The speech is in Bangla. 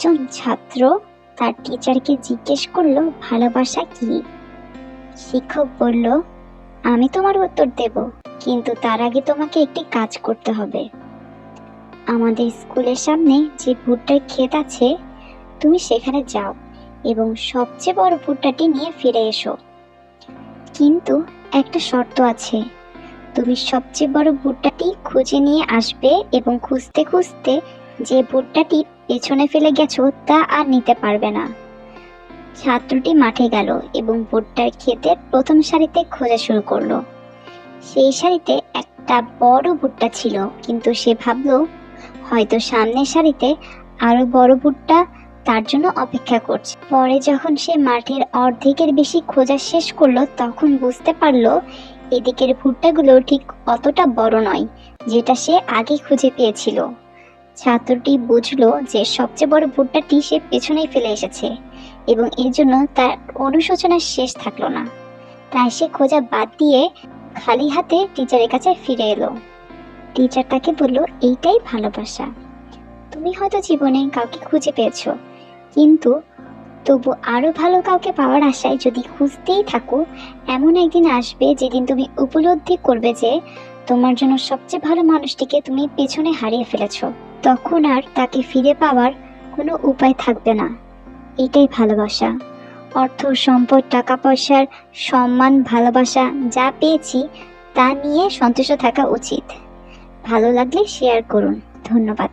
একজন ছাত্র তার টিচারকে জিজ্ঞেস করল, ভালোবাসা কি? শিক্ষক বলল, আমি তোমার উত্তর দেব, কিন্তু তার আগে তোমাকে একটি কাজ করতে হবে। আমাদের স্কুলের সামনে যে ভুট্টার ক্ষেত আছে, তুমি সেখানে যাও এবং সবচেয়ে বড় ভুট্টাটি নিয়ে ফিরে এসো। কিন্তু একটা শর্ত আছে, তুমি সবচেয়ে বড় ভুট্টাটি খুঁজে নিয়ে আসবে এবং খুঁজতে খুঁজতে যে ভুট্টাটি পেছনে ফেলে গেছো তা আর নিতে পারবে না। ছাত্রটি মাঠে গেল এবং ভুট্টার ক্ষেতের প্রথম সারিতে খোঁজা শুরু করল। সেই সারিতে একটা বড় ভুট্টা ছিল, কিন্তু সে ভাবলো, হয়তো সামনের সারিতে আরও বড় ভুট্টা তার জন্য অপেক্ষা করছে। পরে যখন সে মাঠের অর্ধেকের বেশি খোঁজা শেষ করল, তখন বুঝতে পারল এদিকের ভুট্টাগুলো ঠিক অতটা বড় নয়, যেটা সে আগে খুঁজে পেয়েছিল। ছাত্রটি বুঝলো যে সবচেয়ে বড় ভুট্টাটি সে পেছনেই ফেলে এসেছে এবং এর জন্য তার অনুশোচনার শেষ থাকল না। তাই সে খোঁজা বাদ দিয়ে খালি হাতে টিচারের কাছে ফিরে এলো। টিচার তাকে বলল, এইটাই ভালোবাসা। তুমি হয়তো জীবনে কাউকে খুঁজে পেয়েছ, কিন্তু তবু আরও ভালো কাউকে পাওয়ার আশায় যদি খুঁজতেই থাকো, এমন একদিন আসবে যেদিন তুমি উপলব্ধি করবে যে তোমার জন্য সবচেয়ে ভালো মানুষটিকে তুমি পেছনে হারিয়ে ফেলেছো। তখন আর তাকে ফিরে পাওয়ার কোনো উপায় থাকবে না। এটাই ভালোবাসা। অর্থ, সম্পদ টাকা পয়সার সম্মান, ভালোবাসা যা পেয়েছি তা নিয়ে সন্তুষ্ট থাকা উচিত। ভালো লাগলে শেয়ার করুন। ধন্যবাদ।